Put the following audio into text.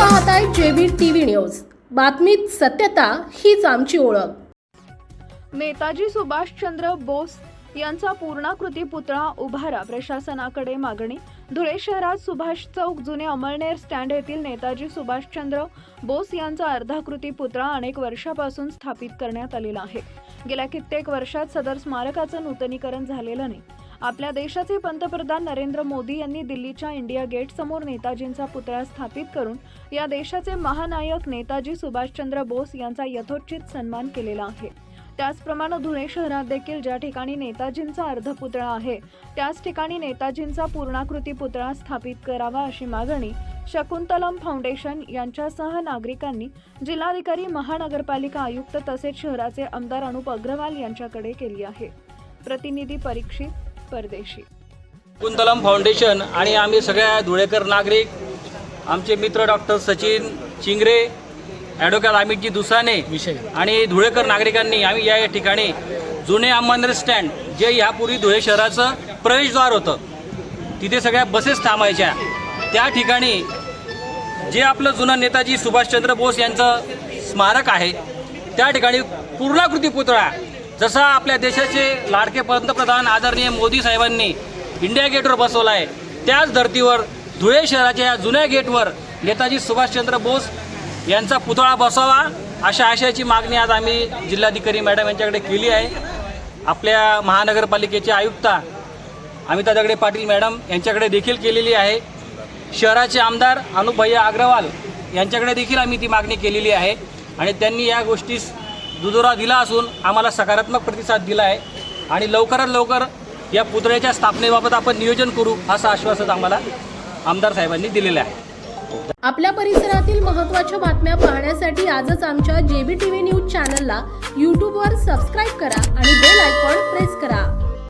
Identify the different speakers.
Speaker 1: पाहताय JB TV news. बातमीत सत्यता हीच आमची ओळख.
Speaker 2: नेताजी सुभाषचंद्र बोस यांचा पूर्णाकृती पुतळा उभारा प्रशासनाकडे मागणी. धुळे शहरात सुभाष चौक जुने अमळनेर स्टँड येथील नेताजी सुभाषचंद्र बोस यांचा अर्धाकृती पुतळा अनेक वर्षापासून स्थापित करण्यात आलेला आहे. गेल्या कित्येक वर्षात सदर स्मारकाचं नूतनीकरण झालेलं नाही. आपल्या देशाचे पंतप्रधान नरेंद्र मोदी यांनी दिल्लीच्या इंडिया गेट समोर नेताजींचा पुतळा स्थापित करून या देशाचे महानायक नेताजी सुभाषचंद्र बोस यांचा यथोचित सन्मान केलेला आहे. त्याचप्रमाणे धुळे शहरात देखील ज्या ठिकाणी नेताजींचा अर्धपुतळा आहे त्याच ठिकाणी नेताजींचा पूर्णाकृती पुतळा स्थापित करावा अशी मागणी शकुंतलम फाउंडेशन यांच्यासह नागरिकांनी जिल्हाधिकारी महानगरपालिका आयुक्त तसेच शहराचे आमदार अनुप अग्रवाल यांच्याकडे केली आहे. प्रतिनिधी परीक्षित परदेशी.
Speaker 3: कुंतलम फाउंडेशन आणि आम्ही सगळ्या धुळेकर नागरिक आमचे मित्र डॉक्टर सचिन चिंगरे ॲडव्होकेट अमितजी दुसाने विषय. आणि धुळेकर नागरिकांनी आम्ही या ठिकाणी जुने अंमनेर स्टँड जे ह्यापूर्वी धुळे शहराचं प्रवेशद्वार होतं तिथे सगळ्या बसेस थांबायच्या. त्या ठिकाणी जे आपलं जुनं नेताजी सुभाषचंद्र बोस यांचं स्मारक आहे त्या ठिकाणी पूर्णाकृती पुतळा जसा आपल्या देशाचे लाडके पंतप्रधान आदरणीय मोदी साहेबांनी इंडिया गेटवर बसवला आहे त्याच धर्तीवर धुळे शहराच्या या जुन्या गेटवर नेताजी सुभाषचंद्र बोस यांचा पुतळा बसावा अशा आशयाची मागणी आज आम्ही जिल्हाधिकारी मॅडम यांच्याकडे केली आहे. आपल्या महानगरपालिकेचे आयुक्ता अमिता दगडे पाटील मॅडम यांच्याकडे देखील केलेली आहे. शहराचे आमदार अनुभैया अग्रवाल यांच्याकडे देखील आम्ही ती मागणी केलेली आहे आणि त्यांनी या गोष्टीस दुजोरा दिला असून आम्हाला सकारात्मक प्रतिसाद दिला आहे आणि लवकरात लवकर या पुतळ्याच्या स्थापनेबाबत आपण नियोजन करू असं आश्वासन आम्हाला आमदार साहेबांनी दिलेलं आहे.
Speaker 1: आपल्या परिसरातील महत्त्वाच्या बातम्या पाहण्यासाठी आजच आमच्या जेबी टीव्ही न्यूज चॅनलला यूट्यूबवर सबस्क्राईब करा आणि बेल आयकॉन प्रेस करा.